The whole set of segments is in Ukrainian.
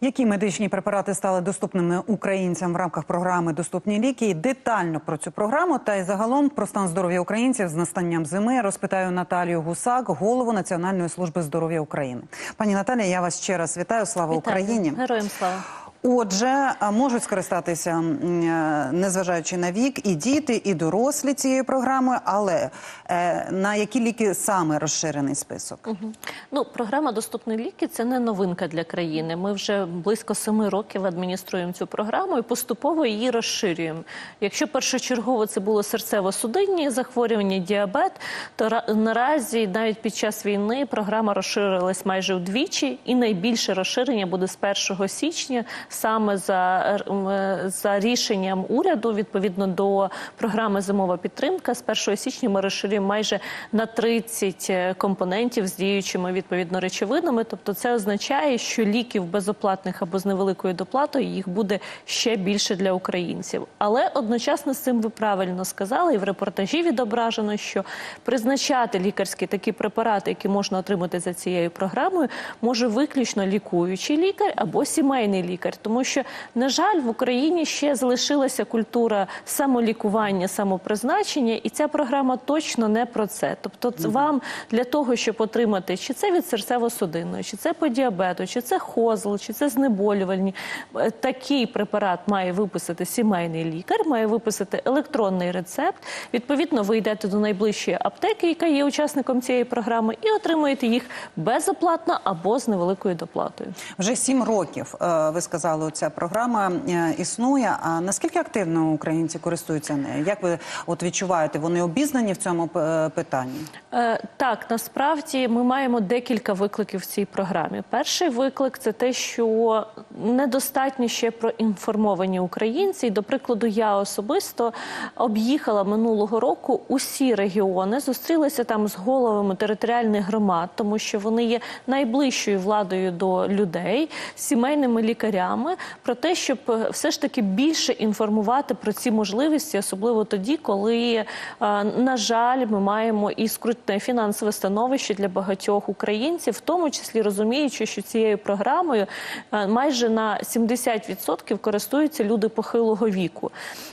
Які медичні препарати стали доступними українцям в рамках програми Доступні ліки? І детально про цю програму та й загалом про стан здоров'я українців з настанням зими розпитаю Наталію Гусак, голову Національної служби здоров'я України. Пані Наталія, я вас ще раз вітаю. Слава Вітаю. Україні! Героям слава. Отже, можуть скористатися, е, незважаючи на вік, і діти, і дорослі цією програмою. Але е, на які ліки саме розширений список? Ну, програма Доступні ліки це не новинка для країни. Ми вже близько семи років адмініструємо цю програму і поступово її розширюємо. Якщо першочергово це було серцево-судинні захворювання, діабет, то ра- наразі навіть під час війни програма розширилась майже вдвічі, і найбільше розширення буде з 1 січня, саме за, е, за рішенням уряду відповідно до програми Зимова підтримка. З 1 січня ми розширюємо майже на 30 компонентів з діючими відповідно речовинами. Тобто, це означає, що ліків безоплатних або з невеликою доплатою їх буде ще більше для українців. Але одночасно з цим ви правильно сказали, і в репортажі відображено, що призначати лікарські такі препарати, які можна отримати за цією програмою, може виключно лікуючий лікар або сімейний лікар, тому що на жаль в Україні ще залишилася культура самолікування, самопризначення, і ця програма точно не про це. Тобто, вам для того, щоб отримати чи це від серцево-судинної, чи це по діабету, чи це хозл, чи це знеболювальні, е, такий препарат має виписати сімейний лікар, має виписати електронний рецепт. Відповідно, ви йдете до найближчої аптеки, яка є учасником цієї програми, і отримуєте їх безоплатно або з невеликою доплатою. Вже сім років е, ви сказали, ця програма е, існує. А наскільки активно українці користуються нею? Як ви от відчуваєте, вони обізнані в цьому е, питанні? Е, Так, насправді ми маємо декілька викликів в цій програмі. Перший виклик це те, що недостатньо ще проінформовані українці. І, до прикладу, я особисто об'їхала минулого року усі регіони, зустрілася там з головами територіальних громад, тому що вони є найближчою владою до людей, сімейними лікарями, про те, щоб е, все ж таки більше інформувати про ці можливості, особливо тоді, коли, е, на жаль, ми маємо і скрутне фінансове становище для багатьох українців, в тому числі розуміючи, що цією програмою е, майже на 70% користуються люди похилого віку.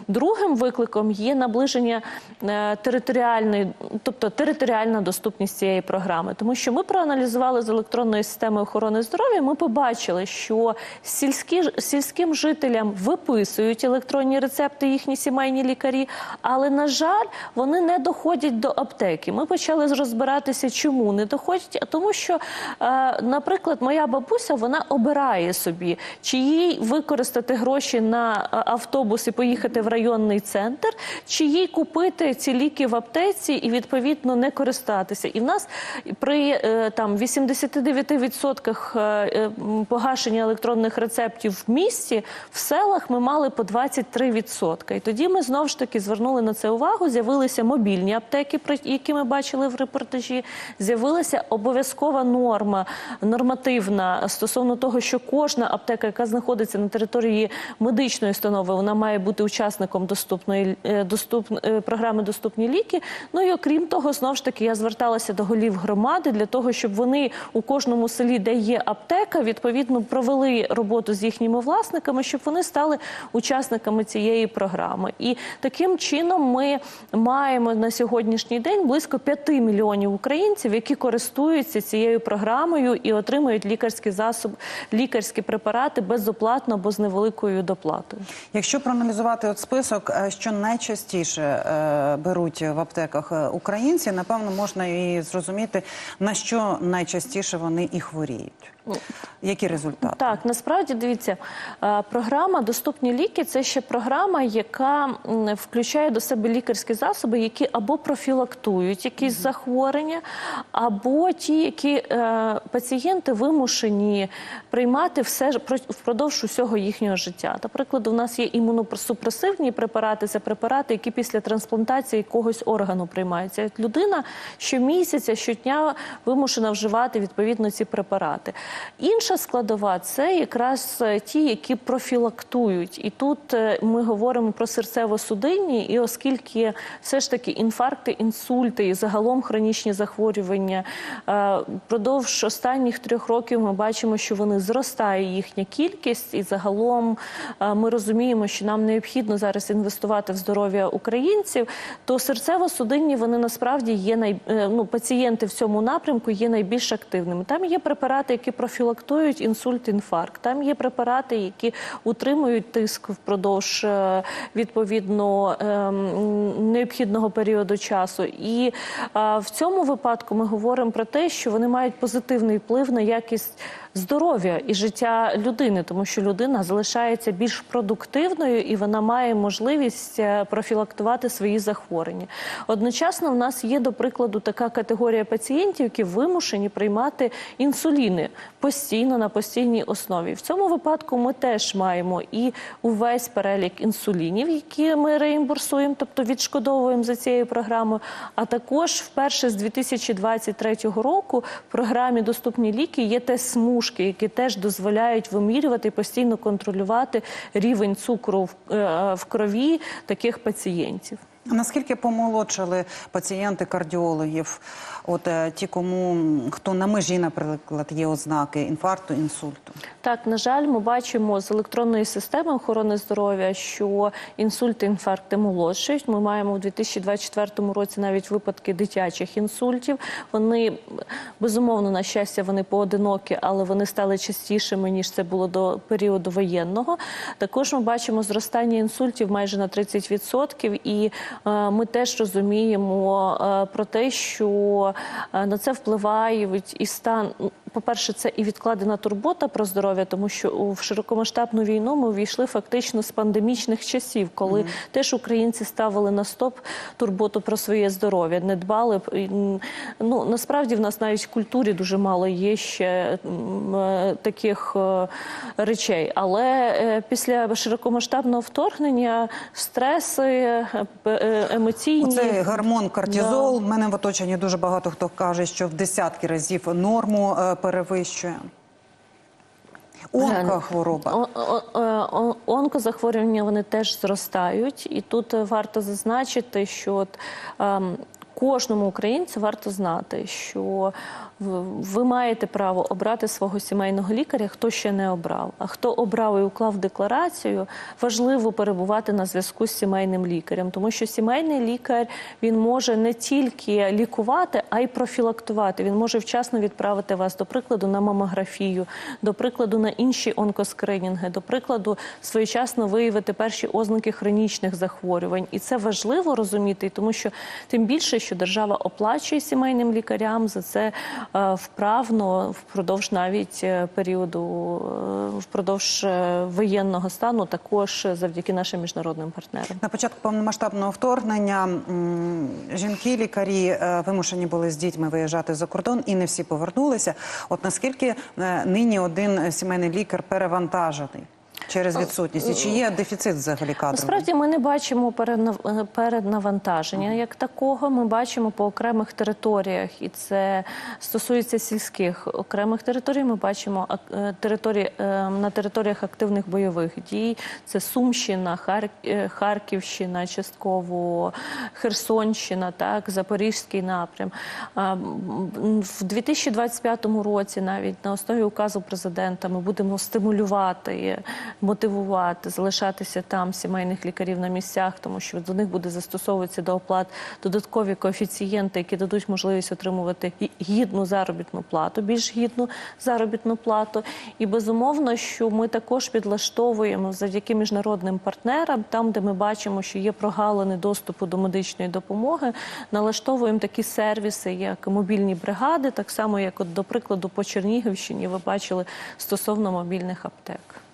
Другим викликом є наближення е, територіальної, тобто територіальна доступність цієї програми, тому що ми проаналізували з електронної системи охорони здоров'я. Ми побачили, що сільські сільським жителям виписують електронні рецепти їхні сімейні лікарі, але на жаль, вони не доходять до аптеки. Ми почали розбиратися, чому не доходять, а тому, що, е, наприклад, моя бабуся вона обирає собі, чи їй використати гроші на е, автобус і поїхати в районний центр, чи їй купити ці ліки в аптеці і відповідно не користатися. І в нас при е, там 89% е, е, погашення електронних рецептів в місті, в селах ми мали по 23%. І тоді ми знову ж таки звернули на це увагу. З'явилися мобільні аптеки, які ми бачили в репортажі. З'явилася обов'язкова норма нормативна стосовно того, що кожна аптека, яка знаходиться на території медичної установи, вона має бути учасником доступної е, доступ, е, програми Доступні ліки. Ну і окрім того, знову ж таки, я зверталася до голів громади для того, щоб вони у кожному селі, де є аптека, відповідно провели роботу з їхніми власниками, щоб вони стали учасниками цієї програми. І таким чином ми маємо на сьогоднішній день близько 5 мільйонів українців, які користуються цією програмою і отримують лікарські засоби, лікарські препарати безоплатно або з невеликою доплатою. Якщо проаналізувати от список, е, що найчастіше е, беруть в аптеках е, українці, напевно, можна і зрозуміти на що найчастіше вони і хворіють. Які результати? Так, насправді дивіться, програма Доступні ліки це ще програма, яка включає до себе лікарські засоби, які або профілактують якісь захворювання, або ті, які е, пацієнти вимушені приймати все ж впродовж усього їхнього життя. Наприклад, у нас є імуносупресивні препарати, це препарати, які після трансплантації якогось органу приймаються. Людина щомісяця, щодня вимушена вживати відповідно ці препарати. Інша складова це якраз е, ті, які профілактують. І тут е, ми говоримо про серцево-судинні, і оскільки все ж таки інфаркти, інсульти і загалом хронічні захворювання е, впродовж останніх трьох років ми бачимо, що вони зростає їхня кількість, і загалом е, ми розуміємо, що нам необхідно зараз інвестувати в здоров'я українців. То серцево-судинні вони насправді є най е, ну, пацієнти в цьому напрямку є найбільш активними. Там є препарати, які профілактують інсульт, інфаркт. Там є препарати, які утримують тиск впродовж е, відповідно ем, необхідного періоду часу. І в цьому випадку ми говоримо про те, що вони мають позитивний вплив на якість здоров'я і життя людини, тому що людина залишається більш продуктивною і вона має можливість е, профілактувати свої захворювання. Одночасно, в нас є, до прикладу, така категорія пацієнтів, які вимушені приймати інсуліни постійно на постійній основі. В цьому випадку ми теж маємо і увесь перелік інсулінів, які ми реімбурсуємо, тобто відшкодовуємо за цією програмою. А також вперше з 2023 року в програмі Доступні ліки є тест смужки, які теж дозволяють вимірювати і постійно контролювати рівень цукру е, в крові таких пацієнтів. Наскільки помолодшали пацієнти кардіологів? От е, ті, кому хто на межі, наприклад, є ознаки інфаркту, інсульту? Так, на жаль, ми бачимо з електронної системи охорони здоров'я, що інсульти, інфаркти молодшають. Ми маємо у 2024 році навіть випадки дитячих інсультів. Вони безумовно, на щастя, вони поодинокі, але вони стали частішими ніж це було до періоду воєнного. Також ми бачимо зростання інсультів майже на 30%. І ми теж розуміємо е, про те, що е, на це впливають і стан. По-перше, це і відкладена турбота про здоров'я, тому що у- в широкомасштабну війну ми увійшли фактично з пандемічних часів, коли теж українці ставили на стоп турботу про своє здоров'я, не дбали Ну насправді в нас навіть в культурі дуже мало є ще е, таких е, речей. Але е, після широкомасштабного вторгнення стреси, емоційні Оцей гормон кортизол. В мене в оточенні дуже багато хто каже, що в десятки разів норму перевищує. Онкохвороба. Онкозахворювання вони теж зростають, і тут варто зазначити, що от, ем, кожному українцю варто знати, що ви маєте право обрати свого сімейного лікаря, хто ще не обрав. А хто обрав і уклав декларацію, важливо перебувати на зв'язку з сімейним лікарем, тому що сімейний лікар він може не тільки лікувати, а й профілактувати. Він може вчасно відправити вас, до прикладу, на мамографію, до прикладу, на інші онкоскринінги, до прикладу, своєчасно виявити перші ознаки хронічних захворювань. І це важливо розуміти, тому що тим більше, що держава оплачує сімейним лікарям за це е, вправно впродовж навіть е, періоду е, впродовж воєнного стану, також завдяки нашим міжнародним партнерам. На початку повномасштабного вторгнення жінки, лікарі е, вимушені були з дітьми виїжджати за кордон, і не всі повернулися. От наскільки нині один сімейний лікар перевантажений через відсутність? Чи є дефіцит взагалі кадровий? Насправді ми не бачимо переднав- е, переднавантаження як такого. Ми бачимо по окремих територіях, і це стосується сільських окремих територій. Ми бачимо е, території е, на територіях активних бойових дій. Це Сумщина, Хар... Харківщина, частково Херсонщина, так Запорізький напрям. В 2025 році, навіть на основі указу президента, ми будемо стимулювати, мотивувати, залишатися там сімейних лікарів на місцях, тому що до них буде застосовуватися до оплат додаткові коефіцієнти, які дадуть можливість отримувати гідну заробітну плату, більш гідну заробітну плату. І безумовно, що ми також підлаштовуємо завдяки міжнародним партнерам, там, де ми бачимо, що є прогалини доступу до медичної допомоги, налаштовуємо такі сервіси, як мобільні бригади, так само як, от, до прикладу, по Чернігівщині ви бачили стосовно мобільних аптек.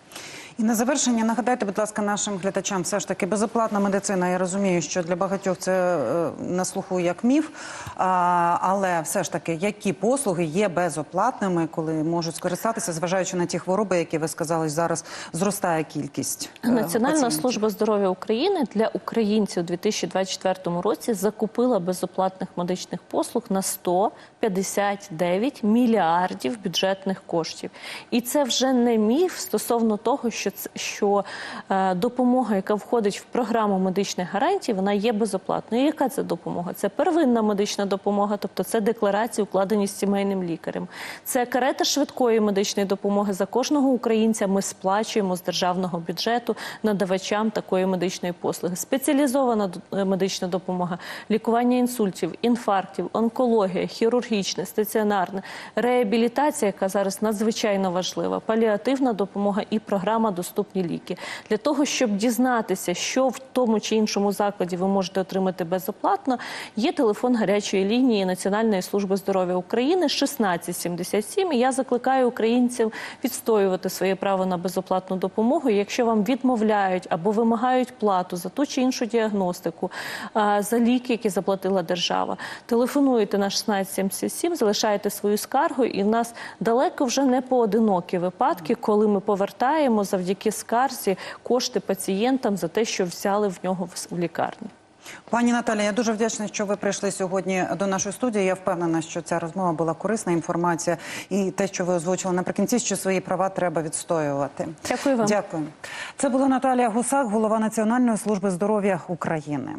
І на завершення нагадайте, будь ласка, нашим глядачам, все ж таки безоплатна медицина. Я розумію, що для багатьох це е, на слуху як міф. Але все ж таки, які послуги є безоплатними, коли можуть скористатися, зважаючи на ті хвороби, які ви сказали, зараз зростає кількість е, Національна пацієнтів? служба здоров'я України для українців у 2024 році закупила безоплатних медичних послуг на 159 мільярдів бюджетних коштів. І це вже не міф стосовно того, що що е, допомога, яка входить в програму медичних гарантій, вона є безоплатною. Яка це допомога? Це первинна медична допомога, тобто це декларації, укладені з сімейним лікарем. Це карета швидкої медичної допомоги за кожного українця. Ми сплачуємо з державного бюджету надавачам такої медичної послуги. Спеціалізована медична допомога, лікування інсультів, інфарктів, онкологія, хірургічне, стаціонарне, реабілітація, яка зараз надзвичайно важлива, паліативна допомога і програма Доступні ліки для того, щоб дізнатися, що в тому чи іншому закладі ви можете отримати безоплатно. Є телефон гарячої лінії Національної служби здоров'я України 1677. І я закликаю українців відстоювати своє право на безоплатну допомогу. Якщо вам відмовляють або вимагають плату за ту чи іншу діагностику, за ліки, які заплатила держава, телефонуєте на 1677, залишаєте свою скаргу, і в нас далеко вже не поодинокі випадки, коли ми повертаємо завдяки скарзі кошти пацієнтам за те, що взяли в нього в- лікарні. Пані Наталі, я дуже вдячна, що ви прийшли сьогодні до нашої студії. Я впевнена, що ця розмова була корисна інформація, і те, що ви озвучили наприкінці, що свої права треба відстоювати. Дякую вам. Дякую. Це була Наталія Гусак, голова Національної служби здоров'я України.